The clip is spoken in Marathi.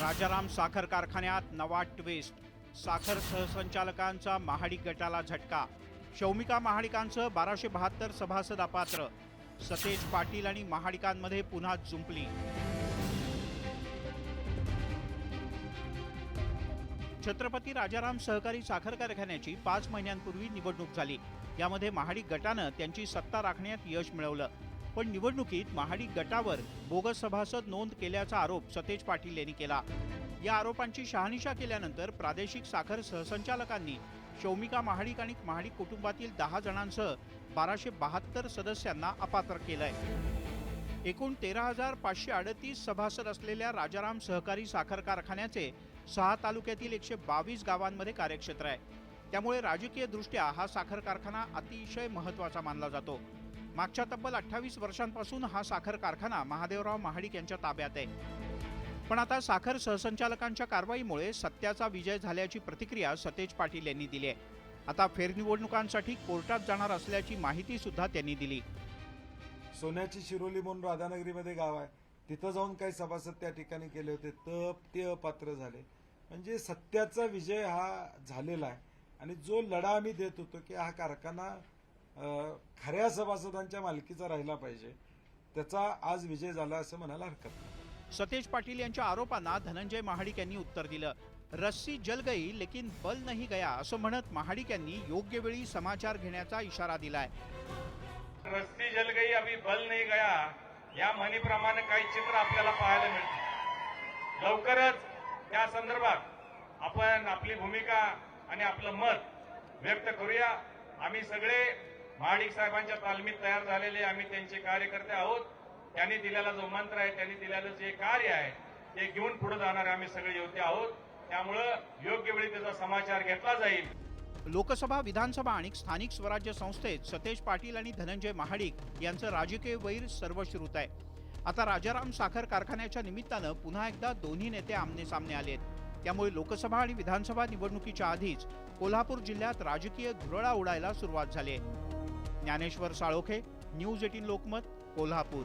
राजाराम साखर कारखान्यात नवा ट्विस्ट साखर सहसंचालकांचा महाडिक गटाला झटका. शौमिका महाडिकांचं बाराशे बहात्तर सभासद अपात्र. सतेज पाटील आणि महाडिकांमध्ये पुन्हा जुंपली. छत्रपती राजाराम सहकारी साखर कारखान्याची पाच महिन्यांपूर्वी निवडणूक झाली. यामध्ये महाडिक गटानं त्यांची सत्ता राखण्यात यश मिळवलं. पण निवडणुकीत महाडिक गटावर बोगस सभासद नोंद केल्याचा आरोप सतेज पाटील यांनी केला. या आरोपांची शहानिशा केल्यानंतर प्रादेशिक साखर सहसंचालकांनी शौमिका महाडिक आणि महाडिक कुटुंबातील दहा जणांसह बाराशे बहात्तर सदस्यांना अपात्र केलंय. एकूण तेरा हजार पाचशे अडतीस सभासद असलेल्या राजाराम सहकारी साखर कारखान्याचे सहा तालुक्यातील एकशे बावीस गावांमध्ये कार्यक्षेत्र आहे. त्यामुळे राजकीय दृष्ट्या हा साखर कारखाना अतिशय महत्त्वाचा मानला जातो. मागच्या तब्बल अठ्ठावीस वर्षांपासून हा साखर कारखाना महादेवराव महाडिक यांच्या ताब्यात आहे. पण आता साखर सहसंचालकांच्या कारवाईमुळे सत्याचा विजय झाल्याची प्रतिक्रिया सतेज पाटील यांनी दिली आहे. आता फेरनिवडणुकांसाठी कोर्टात जाणार असल्याची माहिती सुद्धा त्यांनी दिली. सोन्याची शिरोली म्हणून राधानगरीमध्ये गाव आहे. तिथं जाऊन काही सभासद त्या ठिकाणी केले होते. तप ते अपात्र झाले. म्हणजे सत्याचा विजय हा झालेला आहे. आणि जो लढा आम्ही देत होतो की हा कारखाना खऱ्या सभासदांच्या मालकीचा राहिला पाहिजे. त्याचा आज विजय झाला असं म्हणायला हरकत नाही. सतेज पाटील यांच्या आरोपांना धनंजय महाडिक यांनी उत्तर दिलं. रस्सी जल गई लेकिन बल नाही गया असं म्हणत महाडिक यांनी योग्य वेळी समाचार घेण्याचा इशारा दिलाय. रस्ती जल गई अभी बल नाही गया. या म्हणीप्रमाणे काही चित्र आपल्याला पाहायला मिळते लवकरच त्या संदर्भात आपण आपली भूमिका आणि आपलं मत व्यक्त करूया. आम्ही सगळे महाडिक साहेबांच्या तालमीत तयार झालेले आम्ही त्यांचे कार्यकर्ते आहोत. त्यांनी दिलेला जो मंत्र आहे त्यांनी दिलेलं जे कार्य आहे ते घेऊन पुढे जाणारे आम्ही सगळे योद्धे आहोत. त्यामुळं योग्य वेळी त्याचा समाचार घेतला जाईल. लोकसभा विधानसभा आणि स्थानिक स्वराज्य संस्थेत सतेज पाटील आणि धनंजय महाडिक यांचं राजकीय वैर सर्वश्रुत आहे. आता राजाराम साखर कारखान्याच्या निमित्तानं पुन्हा एकदा दोन्ही नेते आमने सामने आले त्यामुळे लोकसभा आणि विधानसभा निवडणुकीच्या आधीच कोल्हापूर जिल्ह्यात राजकीय धुरळा उडायला सुरुवात झाली आहे. Dnyaneshwar Salokhe news eighteen Lokmat Kolhapur.